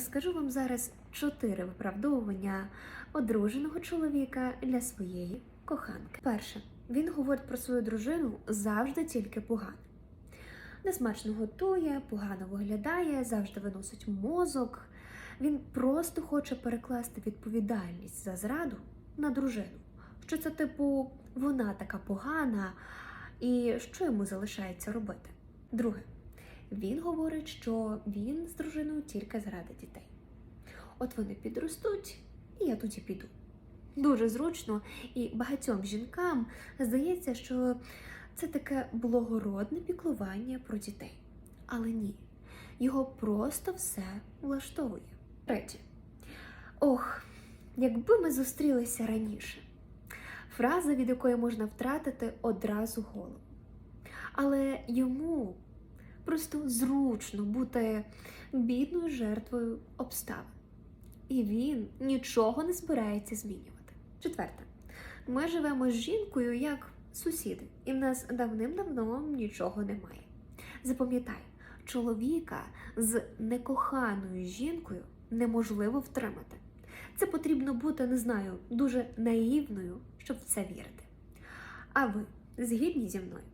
Скажу вам зараз чотири виправдовування одруженого чоловіка для своєї коханки. Перше, він говорить про свою дружину завжди тільки погано. Несмачно готує, погано виглядає, завжди виносить мозок. Він просто хоче перекласти відповідальність за зраду на дружину. Що це, типу, вона така погана, і що йому залишається робити? Друге, він говорить, що він з дружиною тільки заради дітей. От вони підростуть, і я тоді піду. Дуже зручно, і багатьом жінкам здається, що це таке благородне піклування про дітей. Але ні, його просто все влаштовує. Третє. Ох, якби ми зустрілися раніше. Фраза, від якої можна втратити одразу голову. Але йому просто зручно бути бідною жертвою обставин. І він нічого не збирається змінювати. Четверте, ми живемо з жінкою як сусіди, і в нас давним-давно нічого немає. Запам'ятай, чоловіка з некоханою жінкою неможливо втримати. Це потрібно бути, не знаю, дуже наївною, щоб в це вірити. А ви згідні зі мною?